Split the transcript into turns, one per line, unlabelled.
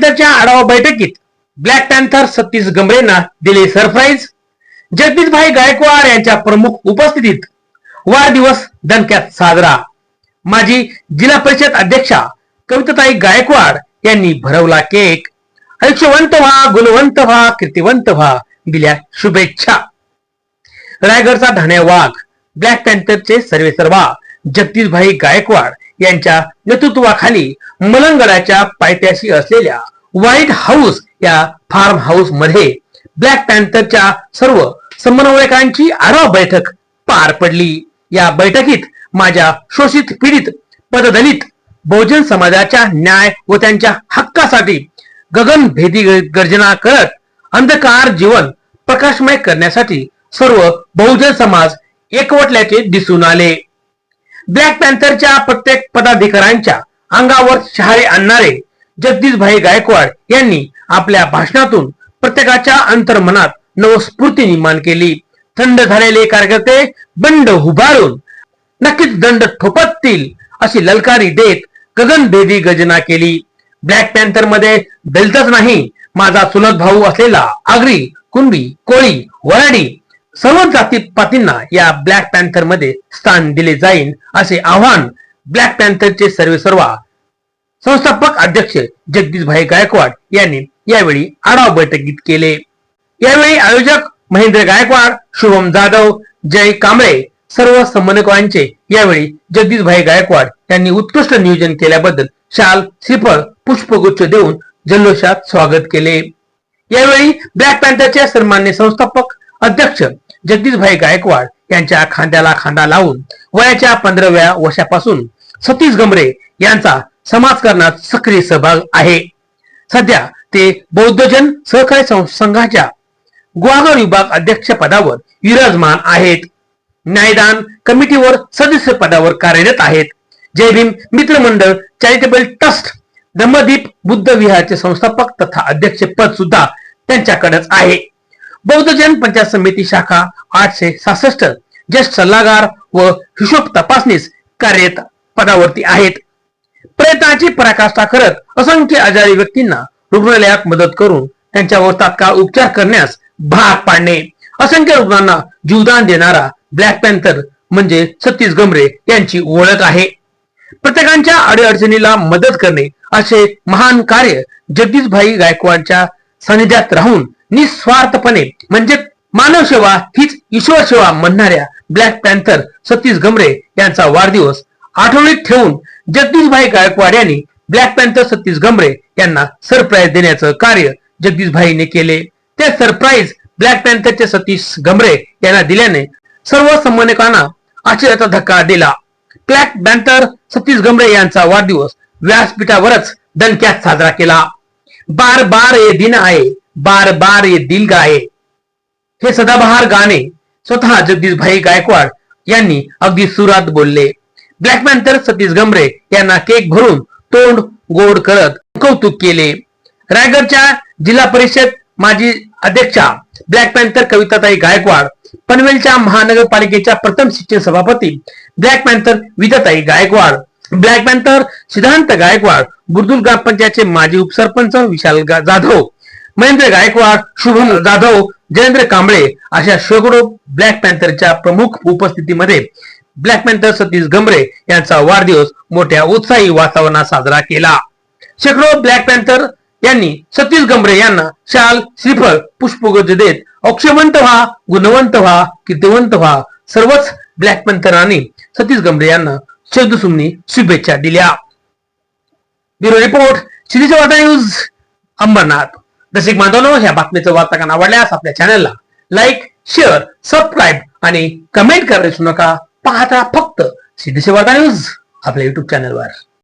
पॅन्थरच्या आढावा बैठकीत black panther Satish गमरेंना दिले सरप्राईज. जगदीशभाई गायकवाड यांच्या प्रमुख उपस्थितीत वाढदिवस दणक्यात साजरा. माजी जिल्हा परिषद अध्यक्षा कविताताई गायकवाड यांनी भरवला केक. आयुष्यवंत व्हा गुणवंत व्हा कीर्तिवंत व्हा दिल्या शुभेच्छा. रायगडचा धाण्या वाघ ब्लॅक पॅन्थरचे सर्वे सर्वा जगदीशभाई गायकवाड यांच्या नेतृत्वाखाली मलंगडाच्या पायथ्याशी असलेल्या व्हाईट हाऊस या फार्म हाऊसमध्ये ब्लॅक पॅन्थरच्या सर्व समन्वयकांची आढावा बैठक पार पडली. या बैठकीत माझ्या शोषित पीडित पददलित बहुजन समाजाच्या न्याय व त्यांच्या हक्कासाठी गगनभेदी गर्जना करत अंधकार जीवन प्रकाशमय करण्यासाठी सर्व बहुजन समाज एकवटल्याचे दिसून आले. ब्लॅक पॅन्थरच्या प्रत्येक पदाधिकाऱ्यांच्या अंगावर शहारे आणणारे जगदीशभाई गायकवाड यांनी आपल्या भाषणातून प्रत्येकाच्या अंतर्मनात नवस्फूर्ती निर्माण केली. थंड झालेले कार्यकर्ते बंड उभारून नक्कीच दंड ठोपततील अशी ललकारी देत गगनभेदी गजना केली. ब्लॅक पॅन्थरमध्ये दलितच नाही माझा चुलत भाऊ असलेला आगरी कुणबी कोळी वराडी सर्व जाती पातींना या ब्लॅक पॅन्थरमध्ये स्थान दिले जाईल असे आव्हान ब्लॅक पॅन्थरचे सर्वेसर्वा संस्थापक अध्यक्ष जगदीशभाई गायकवाड यांनी यावेळी आढावा बैठकीत केले. यावेळी आयोजक महेंद्र गायकवाड शुभम जाधव जय कांबळे सर्व समन्वयकांचे यावेळी जगदीशभाई गायकवाड यांनी उत्कृष्ट नियोजन केल्याबद्दल शाल श्रीफळ पुष्पगुच्छ देऊन जल्लोषात स्वागत केले. यावेळी ब्लॅक पॅन्थरचे सन्मान्य संस्थापक अध्यक्ष जगदीशभाई गायकवाड यांच्या खांद्याला खांदा लावून वयाच्या पंधराव्या वर्षापासून सतीश गमरे यांचा समाजकारणात सक्रिय सहभाग आहे. सध्या ते बौद्धजन सहकारी संघाच्या गुहागर विभाग अध्यक्ष पदावर विराजमान आहेत. न्यायदान कमिटीवर सदस्य पदावर कार्यरत आहेत. जय भीम मित्र मंडळ चॅरिटेबल ट्रस्ट धम्मदीप बुद्ध विहारचे संस्थापक तथा अध्यक्ष पद सुद्धा त्यांच्याकडेच आहे. बौद्धजन पंचायत समिती शाखा आठशे सहासष्ट. ज्येष्ठ सल्लागार व हिशोब तपासणीस कार्यरत पदावरती आहेत. प्रयत्नाची पराकाष्ठा करत असंख्य आजारी व्यक्तींना रुग्णालयात मदत करून त्यांच्यावर तात्काळ उपचार करण्यास भाग पाडणे. असंख्य रुग्णांना जीवदान देणारा ब्लॅक पॅन्थर म्हणजे सतीश गमरे यांची ओळख आहे. प्रत्येकांच्या अडीअडचणीला मदत करणे असे महान कार्य जगदीशभाई गायकवाडच्या सानिध्यात राहून निस्वार्थपणे. म्हणजे मानव सेवा हीच ईश्वर सेवा म्हणणाऱ्या ब्लॅक पॅन्थर सतीश गमरे यांचा वाढदिवस आठवणीत ठेवून जगदीशभाई गायकवाड यांनी ब्लॅक पॅन्थर सतीश गमरे यांना सरप्राईज देण्याचं कार्य जगदीशभाईने केले. ते सरप्राईज ब्लॅक पॅन्थरचे सतीश गमरे यांना दिल्याने सर्व समन्वयकांना आश्चर्याचा धक्का दिला. ब्लॅक पॅन्थर सतीश गमरे यांचा वाढदिवस व्यासपीठावरच दणक्यात साजरा केला. बार बार ये दिन आहे. बार बार ये दिल गाये हे सदाबहार गाणे स्वतः जगदीशभाई गायकवाड यांनी अगदी सुरात बोलले. ब्लॅक पॅन्थर सतीश गमरे यांना केक भरून तोंड गोड करत कौतुक केले. रायगडच्या जिल्हा परिषद माजी अध्यक्षा ब्लॅक पॅन्थर कविताताई गायकवाड पनवेलच्या महानगरपालिकेच्या प्रथम शिक्षण सभापती black panther Vidyatai Gaikwad black panther Siddhant Gaikwad Burdul ग्रामपंचायतचे माजी उपसरपंच विशाल जाधव महेंद्र गायकवाड शुभम जाधव जयेंद्र कांबळे अशा शेकडो ब्लॅक पॅन्थरच्या प्रमुख उपस्थितीमध्ये ब्लॅक पॅन्थर सतीश गमरे यांचा वाढदिवस मोठ्या उत्साही वातावरणात साजरा केला. शेकडो ब्लॅक पॅन्थर यांनी सतीश गमरे यांना शाल श्रीफळ पुष्पगुज देत अक्षमंत व्हा गुणवंत व्हा कीर्तिवंत व्हा सर्वच ब्लॅक पॅन्थरांनी सतीश गमरे यांना शब्दसुमनी शुभेच्छा दिल्या. ब्युरो रिपोर्ट शिरीचा न्यूज अंबरनाथ. दर्शक बांधवांनो ह्या बातमीचं वार्ताकांना आवडल्यास आपल्या चॅनलला लाईक शेअर सबस्क्राईब आणि कमेंट करायला विसरू नका. पाहता फक्त सिद्धेश्वर वार्ता न्यूज आपल्या युट्यूब चॅनलवर